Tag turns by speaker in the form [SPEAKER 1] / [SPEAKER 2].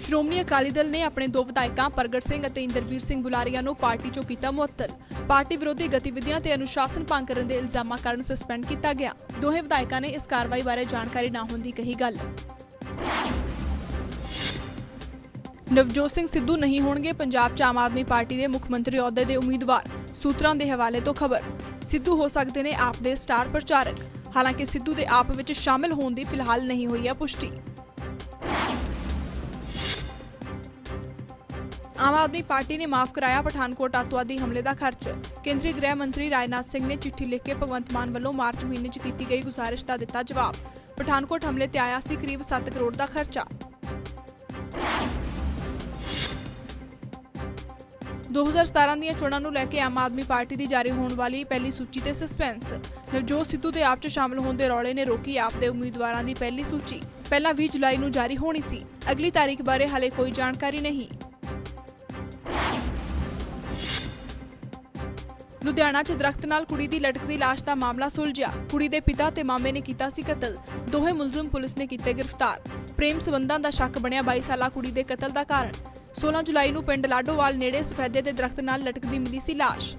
[SPEAKER 1] ਸ਼੍ਰੋਮਣੀ ਅਕਾਲੀ ਦਲ ਨੇ ਆਪਣੇ ਦੋ ਵਿਧਾਇਕਾਂ ਪ੍ਰਗਟ ਸਿੰਘ ਅਤੇ ਇੰਦਰਵੀਰ ਸਿੰਘ ਬੁਲਾਰੀਆ ਨੂੰ ਪਾਰਟੀ ਚੋਂ ਕੀਤਾ ਮੁਅੱਤਲ। ਪਾਰਟੀ ਵਿਰੋਧੀ ਗਤੀਵਿਧੀਆਂ ਤੇ ਅਨੁਸ਼ਾਸਨ ਭੰਗ ਕਰਨ ਦੇ ਇਲਜ਼ਾਮਾਂ ਕਾਰਨ ਸਸਪੈਂਡ ਕੀਤਾ ਗਿਆ। ਦੋਹੇ ਵਿਧਾਇਕਾਂ ਨੇ ਇਸ ਕਾਰਵਾਈ ਬਾਰੇ ਜਾਣਕਾਰੀ ਨਾ ਹੋਣ ਦੀ ਕਹੀ ਗੱਲ। ਨਵਜੋਤ ਸਿੰਘ ਸਿੱਧੂ ਨਹੀਂ ਹੋਣਗੇ, ਪੰਜਾਬ 'ਚ ਆਮ ਆਦਮੀ ਪਾਰਟੀ ਦੇ ਮੁੱਖ ਮੰਤਰੀ ਅਹੁਦੇ ਦੇ ਉਮੀਦਵਾਰ। ਸੂਤਰਾਂ ਦੇ ਹਵਾਲੇ ਤੋਂ ਖਬਰ। ਸਿੱਧੂ ਹੋ ਸਕਦੇ ਨੇ ਆਪ ਦੇ ਸਟਾਰ ਪ੍ਰਚਾਰਕ। ਹਾਲਾਂਕਿ ਸਿੱਧੂ ਦੇ ਆਪ ਵਿੱਚ ਸ਼ਾਮਿਲ ਹੋਣ ਦੀ ਫਿਲਹਾਲ ਨਹੀਂ ਹੋਈ ਹੈ ਪੁਸ਼ਟੀ। ਆਮ ਆਦਮੀ ਪਾਰਟੀ ਨੇ ਮਾਫ ਕਰਾਇਆ ਪਠਾਨਕੋਟ ਅੱਤਵਾਦੀ ਹਮਲੇ ਦਾ ਖਰਚ। ਕੇਂਦਰੀ ਗ੍ਰਹਿ ਮੰਤਰੀ ਰਾਜਨਾਥ ਸਿੰਘ ਨੇ ਚਿੱਠੀ ਲਿਖ ਕੇ ਭਗਵੰਤ ਮਾਨ ਵੱਲੋਂ ਮਾਰਚ ਮਹੀਨੇ 'ਚ ਕੀਤੀ ਗਈ ਗੁਜ਼ਾਰਿਸ਼ ਦਾ ਦਿੱਤਾ ਜਵਾਬ। ਪਠਾਨਕੋਟ ਹਮਲੇ ਤੇ ਆਇਆ ਸੀ ਕਰੀਬ 7 ਕਰੋੜ ਦਾ ਖਰਚਾ। 2017 ਦੀਆਂ ਚੋਣਾਂ ਨੂੰ ਲੈ ਕੇ ਆਮ ਆਦਮੀ ਪਾਰਟੀ ਦੀ ਜਾਰੀ ਹੋਣ ਵਾਲੀ ਪਹਿਲੀ ਸੂਚੀ ਤੇ ਸਸਪੈਂਸ ਨਵਜੋਤ ਸਿੱਧੂ ਦੇ ਆਪ 'ਚ ਸ਼ਾਮਲ ਹੋਣ ਦੇ ਰੌਲੇ ਨੇ ਰੋਕੀ ਆਪ ਦੇ ਉਮੀਦਵਾਰਾਂ ਦੀ ਪਹਿਲੀ ਸੂਚੀ। ਪਹਿਲਾਂ 20 ਜੁਲਾਈ ਨੂੰ ਜਾਰੀ ਹੋਣੀ ਸੀ। ਅਗਲੀ ਤਾਰੀਖ ਬਾਰੇ ਹਾਲੇ ਕੋਈ ਜਾਣਕਾਰੀ ਨਹੀਂ। ਲੁਧਿਆਣਾ 'ਚ ਦਰਖਤ ਨਾਲ ਕੁੜੀ ਦੀ ਲਟਕਦੀ ਲਾਸ਼ ਦਾ ਮਾਮਲਾ ਸੁਲਝਿਆ। ਕੁੜੀ ਦੇ ਪਿਤਾ ਤੇ ਮਾਮੇ ਨੇ ਕੀਤਾ ਸੀ ਕਤਲ। ਦੋਹੇ ਮੁਲਜ਼ਮ ਪੁਲਿਸ ਨੇ ਕੀਤੇ ਗ੍ਰਿਫਤਾਰ। ਪ੍ਰੇਮ ਸਬੰਧਾਂ ਦਾ ਸ਼ੱਕ ਬਣਿਆ 22 ਸਾਲਾ ਕੁੜੀ ਦੇ ਕਤਲ ਦਾ ਕਾਰਨ। 16 ਜੁਲਾਈ ਨੂੰ ਪਿੰਡ ਲਾਡੋਵਾਲ ਨੇੜੇ ਸਫੈਦੇ ਦੇ ਦਰਖਤ ਨਾਲ ਲਟਕਦੀ ਮਿਲੀ ਸੀ ਲਾਸ਼।